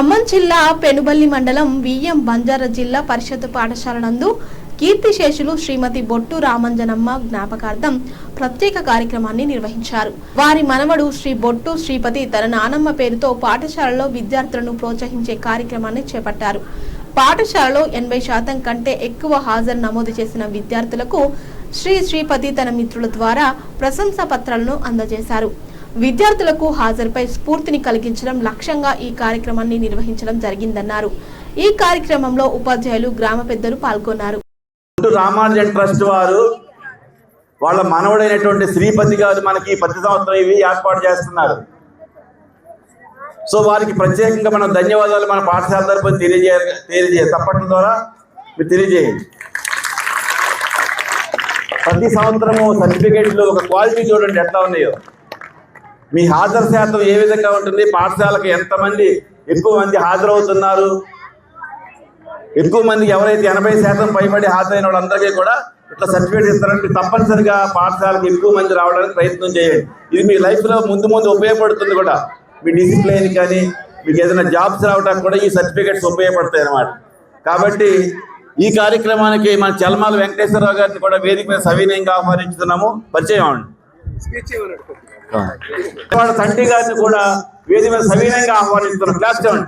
ఖమ్మం జిల్లా పెనుబల్లి మండలం వియ్యం బంజారా జిల్లా పరిషత్ పాఠశాల నందు కీర్తిశేషులు శ్రీమతి బొట్టు రామంజనమ్మ జ్ఞాపకార్థం ప్రత్యేక కార్యక్రమాన్ని నిర్వహించారు. వారి మనవడు శ్రీ బొట్టు శ్రీపతి తన నానమ్మ పేరుతో పాఠశాలలో విద్యార్థులను ప్రోత్సహించే కార్యక్రమాన్ని చేపట్టారు. పాఠశాలలో ఎనభై శాతం కంటే ఎక్కువ హాజరు నమోదు చేసిన విద్యార్థులకు శ్రీ శ్రీపతి తన మిత్రుల ద్వారా ప్రశంసా పత్రాలను అందజేశారు. విద్యార్థులకు హాజరుపై స్ఫూర్తిని కలిగించడం లక్ష్యంగా ఈ కార్యక్రమాన్ని నిర్వహించడం జరిగిందన్నారు. ఈ కార్యక్రమంలో ఉపాధ్యాయులు గ్రామ పెద్దలు పాల్గొన్నారు. గుంటూరు రామానుజన్ ట్రస్ట్ వారు వాళ్ళ మనవడైనటువంటి శ్రీపతి గారు మనకి ప్రతి సంవత్సరం ఇవి ఏర్పాటు చేస్తున్నారు. సో వారికి ప్రత్యేకంగా మనం ధన్యవాదాలు మన పాఠశాల తరపున తెలియజేయ తెలియజేయ తప్పట్ల ద్వారా మీరు తెలియజేయండి. ప్రతి సంవత్సరము సర్టిఫికేట్లు ఒక క్వాలిటీ చూడండి ఎట్లా ఉన్నాయో. మీ హాజరు శాతం ఏ విధంగా ఉంటుంది? పాఠశాలకు ఎంతమంది ఎక్కువ మంది హాజరవుతున్నారు? ఎక్కువ మంది ఎవరైతే ఎనభై శాతం పైబడి హాజరైన వాళ్ళందరికీ కూడా ఇట్లా సర్టిఫికేట్ ఇస్తారంటే తప్పనిసరిగా పాఠశాలకు ఎక్కువ మంది రావడానికి ప్రయత్నం చేయండి. ఇది మీ లైఫ్లో ముందు ముందు ఉపయోగపడుతుంది కూడా. మీ డిసిప్లైన్ కానీ మీకు ఏదైనా జాబ్స్ రావడానికి కూడా ఈ సర్టిఫికేట్స్ ఉపయోగపడతాయి అన్నమాట. కాబట్టి ఈ కార్యక్రమానికి మన చలమాల వెంకటేశ్వరరావు గారిని కూడా వేదిక మీద సవినయంగా ఆహ్వానించుతున్నాము. పరిచయం అవ్వండి. తండ్రి గారిని కూడా వేదిక మీద సవినయంగా ఆహ్వానిస్తున్నాం క్లాస్ చేయండి.